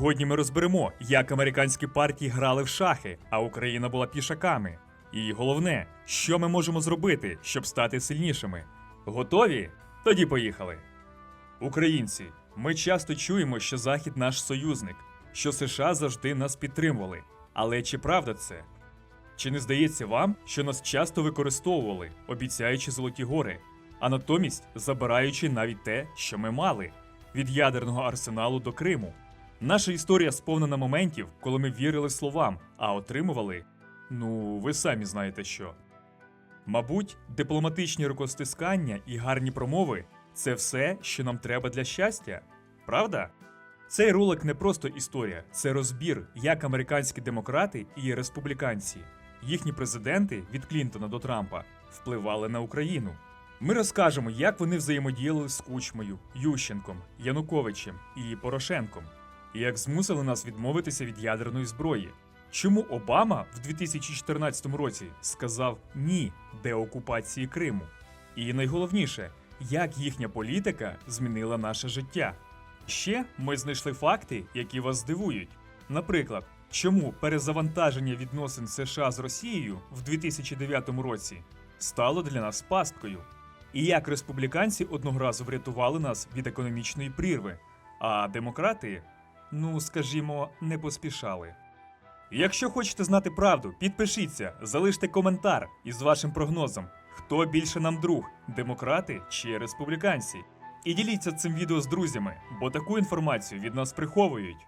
Сьогодні ми розберемо, як американські партії грали в шахи, а Україна була пішаками. І головне, що ми можемо зробити, щоб стати сильнішими. Готові? Тоді поїхали. Українці, ми часто чуємо, що Захід наш союзник, що США завжди нас підтримували. Але чи правда це? Чи не здається вам, що нас часто використовували, обіцяючи золоті гори, а натомість забираючи навіть те, що ми мали від ядерного арсеналу до Криму? Наша історія сповнена моментів, коли ми вірили словам, а отримували ну, ви самі знаєте що. Мабуть, дипломатичні рукостискання і гарні промови це все, що нам треба для щастя, правда? Цей ролик не просто історія, це розбір, як американські демократи і республіканці, їхні президенти від Клінтона до Трампа впливали на Україну. Ми розкажемо, як вони взаємодіяли з Кучмою, Ющенком, Януковичем і Порошенком, як змусили нас відмовитися від ядерної зброї. Чому Обама в 2014 році сказав ні деокупації Криму? І найголовніше, як їхня політика змінила наше життя. Ще ми знайшли факти, які вас здивують. Наприклад, чому перезавантаження відносин США з Росією в 2009 році стало для нас пасткою, і як республіканці одного разу врятували нас від економічної прірви, а демократи, ну скажімо, не поспішали. Якщо хочете знати правду, підпишіться, залиште коментар із вашим прогнозом, хто більше нам друг, демократи чи республіканці. І діліться цим відео з друзями, бо таку інформацію від нас приховують.